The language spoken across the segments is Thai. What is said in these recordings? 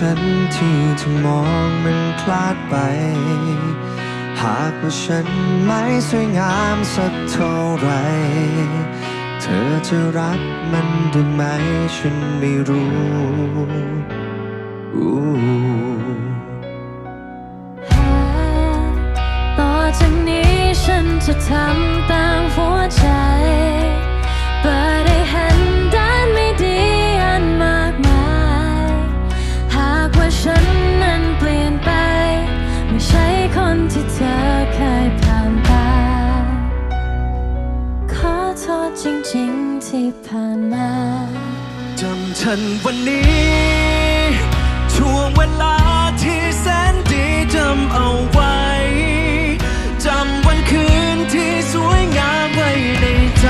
ฉันที่เธอมองมันคลาดไป หากว่าฉันไม่สวยงามสักเท่าไร เธอจะรักมันได้ไหมฉันไม่รู้อู้ต่อจากนี้ฉันจะทำ ที่ผ่านมาจำฉันวันนี้ ช่วงเวลาที่แสนดีจำเอาไว้จำวันคืนที่สวยงามไว้ในใจ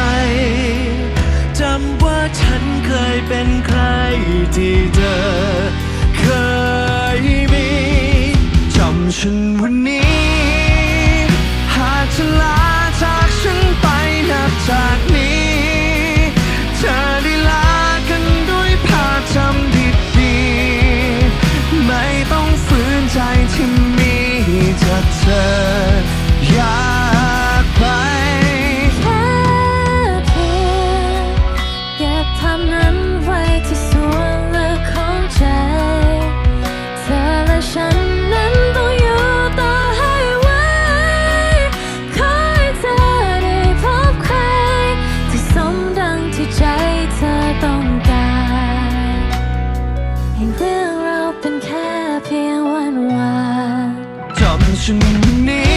จำว่าฉันเคยเป็นใครที่เธอเคยมีจำฉันวันนี้ เธอต้องการให้เรื่องเราเป็นแค่เพียงวันวานจำฉันวัน